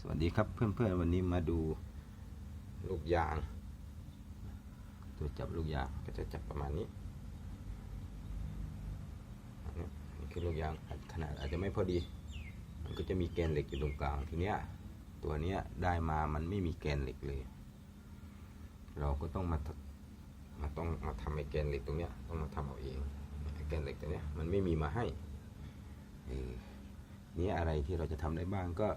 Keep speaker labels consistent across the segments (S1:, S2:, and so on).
S1: สวัสดีครับเพื่อนๆวันนี้มาดูลูกยาง ตัวจับลูกยางก็จะจับประมาณนี้นี่คือลูกยางขนาดอาจจะไม่พอดี มันก็จะมีแกนเหล็กอยู่ตรงกลางทีเนี้ยตัวเนี้ยได้มามันไม่มีแกนเหล็กเลย เราก็ต้องมามาต้องมาทำไอ้แกนเหล็กตรงเนี้ยต้องมาทำเอาเองแกนเหล็กตัวเนี้ยมันไม่มีมาให้เนี่อะไรที่เราจะทำได้บ้างก็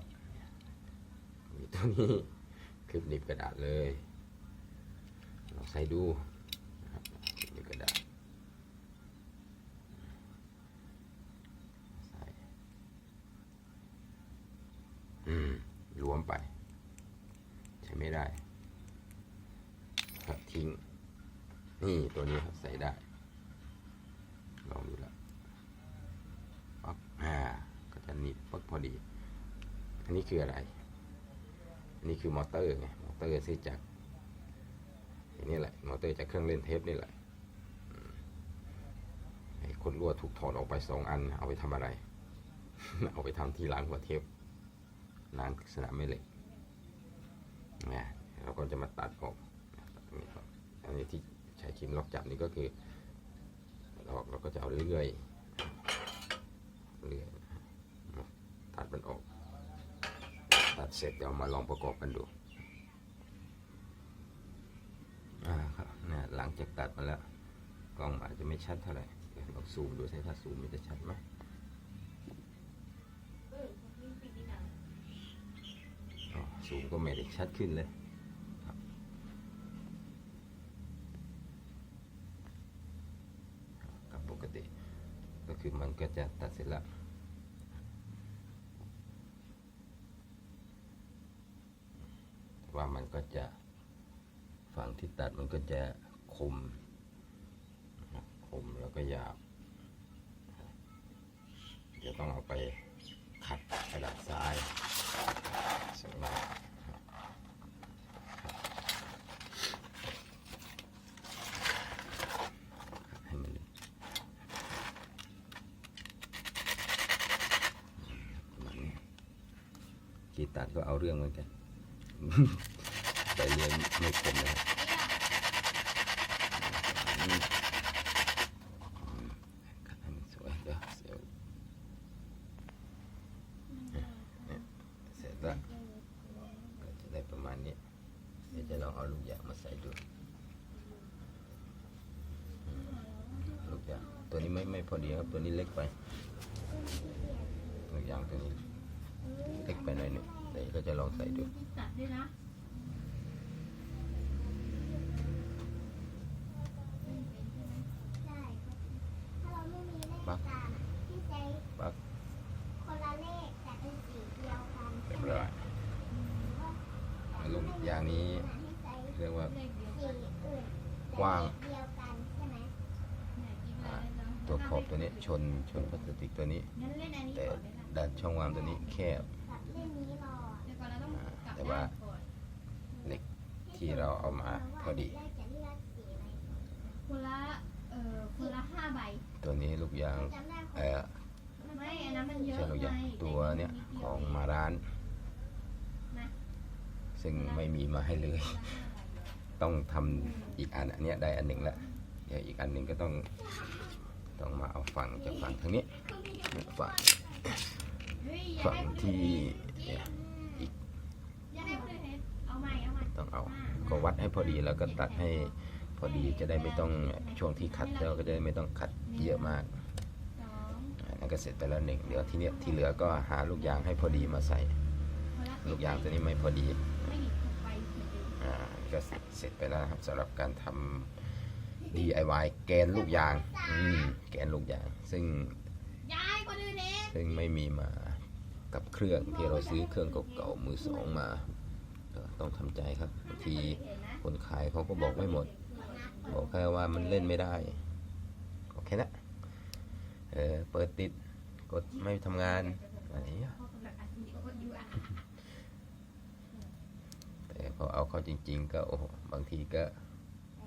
S1: มีตัวนี้คลิปหนีบกระดาษเลยลองใส่ดูนะครับคลิปหนีบกระดาษใส่อืมรวมไป ใช้ไม่ได้ครับทิ้ง นี่ตัวนี้ครับใส่ได้ลองดูล้วปั๊บอ่าก็จะหนีบปั๊บพอดี อันนี้คืออะไร นนี้คือมอเตอร์ไงมอเตอร์ที่จากนนี้แหละมอเตอร์จากเครื่องเล่นเทปนี่แหละไอ้คนรั่วถูกถอดออกไปสองอัน เอาไปทำอะไร เอาไปทำที่ล้างหัวเทปล้างสนามแม่เหล็กนี่ยเราก็จะมาตัดออกตัดตรงนี้ออกอันนี้ที่ใช้ครีมล็อกจับนี่ก็คือออกเราก็จะเอาเลื่อยเลื่อยตัดมันออก เสร็จเดี๋ยวมาลองประกอบกันดูอ่าครับเนี่ยหลังจากตัดมาแล้ว กล้องอาจจะไม่ชัดเท่าไหร่เดี๋ยวลองซูมดูใช้ถ้าซูมมันจะชัดไหมอ๋อซูมก็ไม่ได้ชัดขึ้นเลยกับปกติ ก็คือมันก็จะตัดเสร็จแล้ว ว่ามันก็จะฝั่งที่ตัดมันก็จะคมคมแล้วก็หยาบเดี๋ยวต้องเอาไปขัดกระดาษทรายสักหน่อยให้มันประมาณนี้ที่ตัดก็เอาเรื่องเหมือนกัน แต่เรียนไม่คมนะครับอืมอืมขัดให้มันสวยเดี๋ยเสร็จแล้วจะได้ประมาณนี้เดี๋ยวจะลองเอาลูกยางมาใส่ดูลูกยางตัวนี้ไม่ไม่พอดีครับตัวนี้เล็กไปลูกยางตัวนี้เล็กไปหน่อยหนึงเดี๋ยวก็จะลองใส่ดู
S2: ตัดด้นะ
S3: ครับถ้าเราไม่มีเลข
S1: ปั๊บ
S3: ตามที่ใช้
S1: ปั๊บ
S3: คนละเลขแต่เป็นสีเดียวกัน
S1: เรียบร้อย ลูกยางนี้
S3: ที่ใช้
S1: เรียกว่า
S2: เลขเดียว
S3: สีอื่น
S1: กว้าง
S3: แต่เลขเดียวกันใช่ไหม
S2: เนี่ยอีกแล้วนะ
S1: ตัวขอบตัวนี้ชนชนพลาสติกตัวนี้
S2: งั้นเล่นอันนี้
S1: แต่
S2: ก่อนเลยนะ
S1: ด้านช่องว่างตัวนี้แคบ
S3: กับเล่มนี้รอ
S2: เดี๋ยวก่อนเราต้องกลับ
S1: แต่ว่า
S2: ด้านก่อน
S1: เหล็กที่เราเอามาพอดี
S3: เลขจะเลือกสีอะไร
S2: คนละเอ่อคนละห้าใบ
S1: ตัวนี้ลูกยาง
S3: จำได้ค
S1: เอ่อ
S2: ไม่อันนั้นมันเยอะ
S1: ใช่ลูกยาง
S2: ไง
S1: ตัวเนี้ย
S2: แต่
S1: ของมาร้าน
S2: นะ
S1: ซึ่งไม่มีมาให้เลย ต้องทำอีกอันอันนี้ได้อันหนึ่งแล้วเดี๋ยวอีกอันหนึ่งก็ต้องต้องมาเอาฝั่งจากฝั่งทางนี้ฝั่งฝั่งที่
S2: อื่น
S1: เนี่ย
S2: อย่าให้คนอื่นเห็นเอาใหม่เอาใหม่
S1: ต้องเอาก็วัดให้พอดีแล้วก็ตัดให้พอดีจะได้ไม่ต้องช่วงที่ขัดแล้วก็จะได้ไม่ต้องขัดเยอะมาก
S2: อั
S1: นนั้นก็เสร็จไปแล้วหนึ่งเดี๋ยวทีเนี้ยที่เหลือก็หาลูกยางให้พอดีมาใส่
S2: ลู
S1: กยางตัวนี้ไม่พอดี
S2: ไม่หยิบถูกไป เหมือนเดิม
S1: อ่าก็เสร็จไปแล้วนะครับสำหรับการทำ DIY แกนลูกยางอืมแกนลูกยาง ซึ่ง
S2: ย้ายคนอื่นเอง
S1: ซึ่งไม่มีมากับเครื่องที่เราซื้อเครื่องเก่าๆมือสองมาก็ต้องทำใจครับบางที
S2: เห็นนะ
S1: คนขายเขาก็บอกไม่หมด บอกแค่ว่ามันเล่นไม่ได้ก็แค่นั้นเออเปิดติดกดไม่ทำงานอะไรอย่างเงี้ย
S2: เขากำลังอัดวิดีโออยู่อะ
S1: แต่พอเอาเข้าจริง ๆ ก็โอ้โหบางทีก็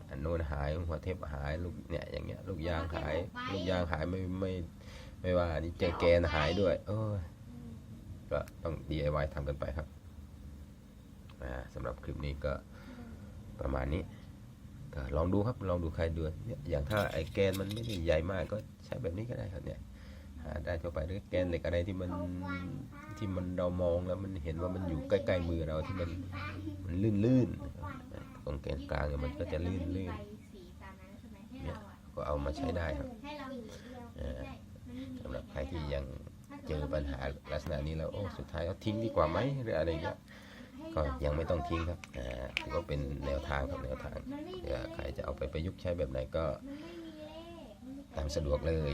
S1: อันโน้นหายหัวเทปหายลูกเนี่ยอย่างเงี้ยลูกยางหายลูกยางหายไม่ไม่ไม่ว่าอันนี่เจอแกนหายด้วยโอ้ยก็ต้อง DIY ทำกันไปครับสำหรับคลิปนี้ก็ประมาณนี้ก็ลองดูครับลองดูใครดูเนี่ยอย่างถ้าไอ้แกนมันไม่ได้ใหญ่มากก็ใช้แบบนี้ก็ได้ครับเนี่ย หาได้ทั่วไปหรือแกนเหล็กอะไรที่มันที่มันเรามองแล้วมันเห็นว่ามันอยู่ใกล้ๆมือเราที่มันมันลื่นๆตรงแกนกลางเนี่ยมันก็จะลื่น
S2: ใบสีตามนั้นใช่ไหมให้เราอะ
S1: ๆก็เอามาใช้ได้ครับ
S3: สำ
S1: หรับใครที่ยังเจอปัญหาลักษณะนี้แล้วโอ้สุดท้ายเอาทิ้งดีกว่าไหมหรืออะไรเงี้ยก็ยังไม่ต้องทิ้งครับอ่าถือว่าเป็นแนวทางครับแนวทาง
S2: มันไม่มี
S1: เผื่อใครจะเอาไปประยุกต์ใช้แบบไหนก็
S2: ตา
S1: มสะดวกเลย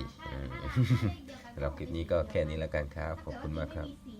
S1: สำหรับคลิปนี้ก็แค่นี้แล้วกันครับ ขอบคุณมากครับ